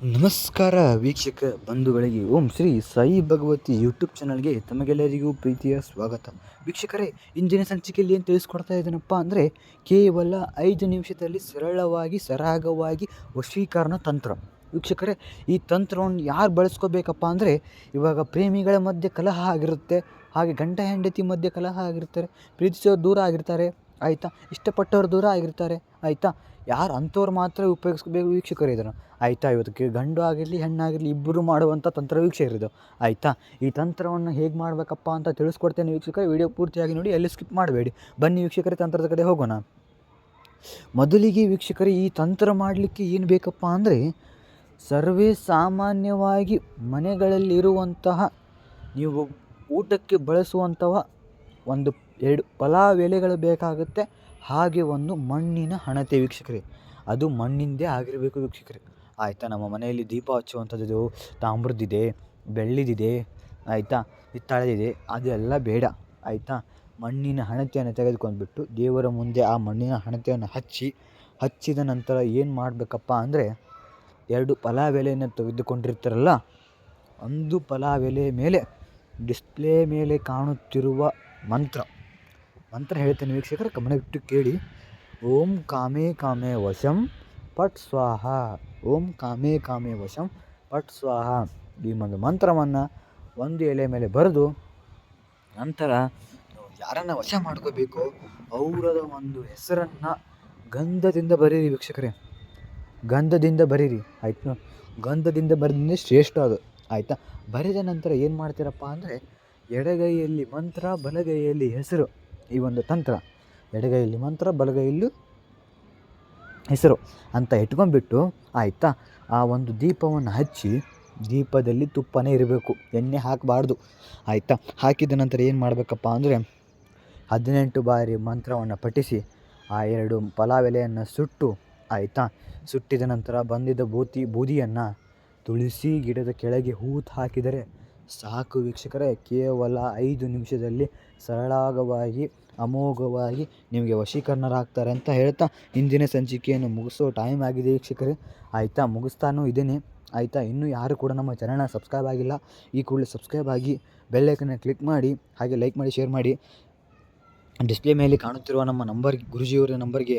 ನಮಸ್ಕಾರ ವೀಕ್ಷಕ ಬಂಧುಗಳಿಗೆ, ಓಂ ಶ್ರೀ ಸಾಯಿ ಭಗವತಿ ಯೂಟ್ಯೂಬ್ ಚಾನಲ್ಗೆ ತಮಗೆಲ್ಲರಿಗೂ ಪ್ರೀತಿಯ ಸ್ವಾಗತ. ವೀಕ್ಷಕರೇ, ಇಂದಿನ ಸಂಚಿಕೆಯಲ್ಲಿ ಏನು ತಿಳಿಸ್ಕೊಡ್ತಾ ಇದ್ದೀನಪ್ಪ ಅಂದರೆ, ಕೇವಲ ಐದು ನಿಮಿಷದಲ್ಲಿ ಸರಳವಾಗಿ, ಸರಾಗವಾಗಿ ವಶೀಕರಣ ತಂತ್ರ. ವೀಕ್ಷಕರೇ, ಈ ತಂತ್ರವನ್ನು ಯಾರು ಬಳಸ್ಕೋಬೇಕಪ್ಪ ಅಂದರೆ, ಇವಾಗ ಪ್ರೇಮಿಗಳ ಮಧ್ಯೆ ಕಲಹ ಆಗಿರುತ್ತೆ, ಹಾಗೆ ಗಂಡ ಹೆಂಡತಿ ಮಧ್ಯೆ ಕಲಹ ಆಗಿರ್ತಾರೆ, ಪ್ರೀತಿಸೋರು ದೂರ ಆಗಿರ್ತಾರೆ ಆಯಿತಾ? ಇಷ್ಟಪಟ್ಟವ್ರು ದೂರ ಆಗಿರ್ತಾರೆ. ಆಯಿತಾ? ಯಾರು ಅಂಥವ್ರು ಮಾತ್ರ ಉಪಯೋಗಿಸ್ಬೇಕು ವೀಕ್ಷಕರು ಇದ್ದಾರೆ ಆಯಿತಾ? ಇವತ್ತಿಗೆ ಗಂಡು ಆಗಿರಲಿ, ಹೆಣ್ಣಾಗಿರಲಿ ಇಬ್ಬರು ಮಾಡುವಂಥ ತಂತ್ರ ವೀಕ್ಷಕರಿದು ಆಯಿತಾ? ಈ ತಂತ್ರವನ್ನು ಹೇಗೆ ಮಾಡಬೇಕಪ್ಪ ಅಂತ ತಿಳಿಸ್ಕೊಡ್ತೇನೆ ವೀಕ್ಷಕರೇ. ವಿಡಿಯೋ ಪೂರ್ತಿಯಾಗಿ ನೋಡಿ, ಎಲ್ಲಿ ಸ್ಕಿಪ್ ಮಾಡಬೇಡಿ. ಬನ್ನಿ ವೀಕ್ಷಕರೇ, ತಂತ್ರದ ಕಡೆ ಹೋಗೋಣ. ಮೊದಲಿಗೆ ವೀಕ್ಷಕರೇ, ಈ ತಂತ್ರ ಮಾಡಲಿಕ್ಕೆ ಏನು ಬೇಕಪ್ಪ ಅಂದರೆ, ಸರ್ವೇ ಸಾಮಾನ್ಯವಾಗಿ ಮನೆಗಳಲ್ಲಿರುವಂತಹ, ನೀವು ಊಟಕ್ಕೆ ಬಳಸುವಂತಹ ಒಂದು ಎರಡು ಪಲಾವ್ ಎಲೆಗಳು ಬೇಕಾಗುತ್ತೆ. ಹಾಗೆ ಒಂದು ಮಣ್ಣಿನ ಹಣತೆ ವೀಕ್ಷಕರೇ. ಅದು ಮಣ್ಣಿಂದೇ ಆಗಿರಬೇಕು ವೀಕ್ಷಕರೇ. ಆಯಿತಾ, ನಮ್ಮ ಮನೆಯಲ್ಲಿ ದೀಪ ಹಚ್ಚುವಂಥದ್ದು ತಾಮ್ರದ್ದಿದೆ ಬೆಳ್ಳಿದಿದೆ ಆಯಿತಾ, ಹಿತ್ತಾಳೆದಿದೆ. ಅದೆಲ್ಲ ಬೇಡ, ಆಯಿತಾ. ಮಣ್ಣಿನ ಹಣತೆಯನ್ನು ತೆಗೆದುಕೊಂಡ್ಬಿಟ್ಟು ದೇವರ ಮುಂದೆ ಆ ಮಣ್ಣಿನ ಹಣತೆಯನ್ನು ಹಚ್ಚಿ, ಹಚ್ಚಿದ ನಂತರ ಏನು ಮಾಡಬೇಕಪ್ಪ ಅಂದರೆ, ಎರಡು ಪಲಾವ್ ಎಲೆಯನ್ನು ತೆಗೆದುಕೊಂಡಿರ್ತಾರಲ್ಲ ಒಂದು ಪಲಾವ್ ಎಲೆ ಮೇಲೆ, ಡಿಸ್ಪ್ಲೇ ಮೇಲೆ ಕಾಣುತ್ತಿರುವ ಮಂತ್ರ. ಮಂತ್ರ ಹೇಳ್ತೇನೆ ವೀಕ್ಷಕರ ಗಮನವಿಟ್ಟು ಕೇಳಿ. ಓಂ ಕಾಮೇ ಕಾಮೇ ವಶಂ ಪಟ್ ಸ್ವಾಹ. ಓಂ ಕಾಮೇ ಕಾಮೇ ವಶಂ ಪಟ್ ಸ್ವಾಹ. ಈ ಒಂದು ಮಂತ್ರವನ್ನು ಒಂದು ಎಲೆ ಮೇಲೆ ಬರೆದು ನಂತರ ಯಾರನ್ನು ವಶ ಮಾಡ್ಕೋಬೇಕು ಅವರದ ಒಂದು ಹೆಸರನ್ನು ಗಂಧದಿಂದ ಬರೀರಿ ವೀಕ್ಷಕರೇ. ಗಂಧದಿಂದ ಬರೀರಿ. ಆಯಿತು ಗಂಧದಿಂದ ಬರೆದಿಂದ ಶ್ರೇಷ್ಠ ಅದು. ಆಯಿತಾ? ಬರೆದ ನಂತರ ಏನು ಮಾಡ್ತೀರಪ್ಪ ಅಂದರೆ ಎಡಗೈಯಲ್ಲಿ ಮಂತ್ರ, ಬಲಗೈಯಲ್ಲಿ ಹೆಸರು. ಈ ಒಂದು ತಂತ್ರ, ಎಡಗೈಯಲ್ಲಿ ಮಂತ್ರ, ಬಲಗೈಯಲ್ಲಿ ಹೆಸರು ಅಂತ ಇಟ್ಕೊಂಡ್ಬಿಟ್ಟು ಆಯಿತಾ? ಆ ಒಂದು ದೀಪವನ್ನು ಹಚ್ಚಿ ದೀಪದಲ್ಲಿ ತುಪ್ಪನೇ ಇರಬೇಕು, ಎಣ್ಣೆ ಹಾಕಬಾರ್ದು, ಆಯಿತಾ? ಹಾಕಿದ ನಂತರ ಏನು ಮಾಡಬೇಕಪ್ಪ ಅಂದರೆ ಹದಿನೆಂಟು ಬಾರಿ ಮಂತ್ರವನ್ನು ಪಠಿಸಿ ಆ ಎರಡು ಪಲಾವ್ ಎಲೆಯನ್ನು ಸುಟ್ಟು, ಆಯಿತಾ? ಸುಟ್ಟಿದ ನಂತರ ಬಂದಿದ್ದ ಬೂತಿ, ಬೂದಿಯನ್ನು ತುಳಸಿ ಗಿಡದ ಕೆಳಗೆ ಹೂತು ಹಾಕಿದರೆ ಸಾಕು ವೀಕ್ಷಕರೇ, ಕೇವಲ ಐದು ನಿಮಿಷದಲ್ಲಿ ಸರಳವಾಗಿ ಅಮೋಘವಾಗಿ ನಿಮಗೆ ವಶೀಕರಣರಾಗ್ತಾರೆ ಅಂತ ಹೇಳ್ತಾ ಇಂದಿನ ಸಂಚಿಕೆಯನ್ನು ಮುಗಿಸೋ ಟೈಮ್ ಆಗಿದೆ ವೀಕ್ಷಕರೇ. ಆಯಿತಾ ಮುಗಿಸ್ತಾನೂ ಇದ್ದೀನಿ. ಆಯಿತಾ, ಇನ್ನೂ ಯಾರು ಕೂಡ ನಮ್ಮ ಚಾನಲ್ನ ಸಬ್ಸ್ಕ್ರೈಬ್ ಆಗಿಲ್ಲ, ಈ ಕೂಡಲೇ ಸಬ್ಸ್ಕ್ರೈಬ್ ಆಗಿ ಬೆಲ್ಲೈಕನ್ನ ಕ್ಲಿಕ್ ಮಾಡಿ, ಹಾಗೆ ಲೈಕ್ ಮಾಡಿ ಶೇರ್ ಮಾಡಿ. ಡಿಸ್ಪ್ಲೇ ಮೇಲೆ ಕಾಣುತ್ತಿರುವ ನಮ್ಮ ನಂಬರ್ ಗುರುಜಿಯವರ ನಂಬರ್ಗೆ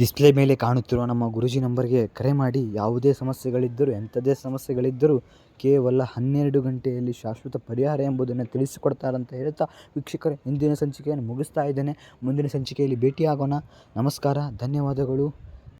ಡಿಸ್ಪ್ಲೇ ಮೇಲೆ ಕಾಣುತ್ತಿರುವ ನಮ್ಮ ಗುರುಜಿ ನಂಬರ್ಗೆ ಕರೆ ಮಾಡಿ. ಯಾವುದೇ ಸಮಸ್ಯೆಗಳಿದ್ದರೂ ಎಂಥದೇ ಸಮಸ್ಯೆಗಳಿದ್ದರೂ ಕೇವಲ ಹನ್ನೆರಡು ಗಂಟೆಯಲ್ಲಿ ಶಾಶ್ವತ ಪರಿಹಾರ ಎಂಬುದನ್ನು ತಿಳಿಸಿಕೊಡ್ತಾರಂತ ಹೇಳ್ತಾ ವೀಕ್ಷಕರೇ, ಇಂದಿನ ಸಂಚಿಕೆಯನ್ನು ಮುಗಿಸ್ತಾ ಇದ್ದೇನೆ. ಮುಂದಿನ ಸಂಚಿಕೆಯಲ್ಲಿ ಭೇಟಿಯಾಗೋಣ. ನಮಸ್ಕಾರ, ಧನ್ಯವಾದಗಳು.